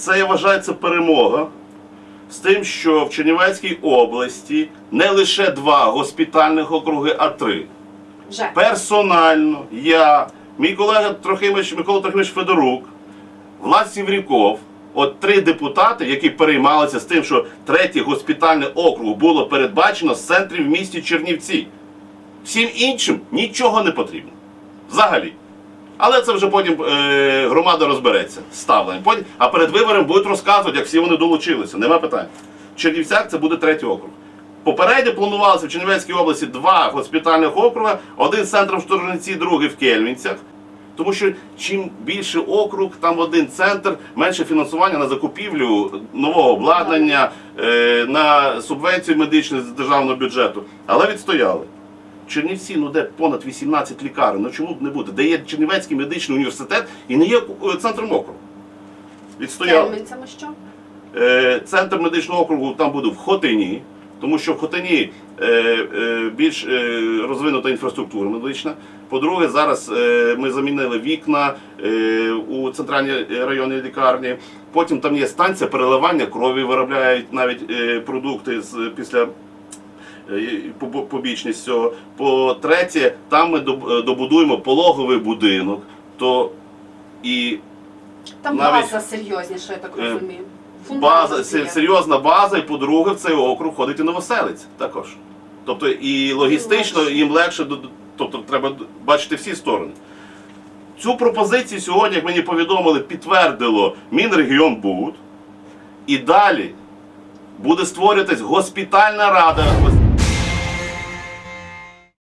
це я вважаю це перемога з тим, що в Чернівецькій області не лише два госпітальних округи, а три. Вже. Персонально я, мій колега Трохимович, Микола Трохимович Федорук, Влад Сівріков, от три депутати, які переймалися з тим, що третій госпітальний округ було передбачено з центрів в місті Чернівці. Всім іншим нічого не потрібно. Взагалі. Але це вже потім е, громада розбереться з ставленням. Потім, а перед вибором будуть розказувати, як всі вони долучилися. Нема питань. Чернівцях це буде третій округ. Попередньо планувалося в Чернівецькій області два госпітальних округа, один з центром в Сторожинці, другий в Кельмінцях. Тому що чим більше округ, там один центр, менше фінансування на закупівлю нового обладнання, е, на субвенцію медичну з державного бюджету. Але відстояли. Чернівці, ну де понад 18 лікарень, ну чому б не буде? Де є Чернівецький медичний університет і не є е, центром округу. Відстояли. Що? Е, Центр медичного округу там буде в Хотині, тому що в Хотині е, більш розвинута інфраструктура медична. По-друге, зараз ми замінили вікна у центральній районній лікарні. Потім там є станція переливання крові, виробляють навіть продукти з після. Е, Побічність цього. По-третє, там ми е, добудуємо пологовий будинок, то і Там Навіть, база серйозніша, я так е, розумію. база, Фундамент серйозна база, і по-друге, в цей округ ходить і новоселець також. Тобто і логістично їм легше, тобто треба бачити всі сторони. Цю пропозицію сьогодні, як мені повідомили, підтвердило Мінрегіонбуд. І далі буде створюватись госпітальна рада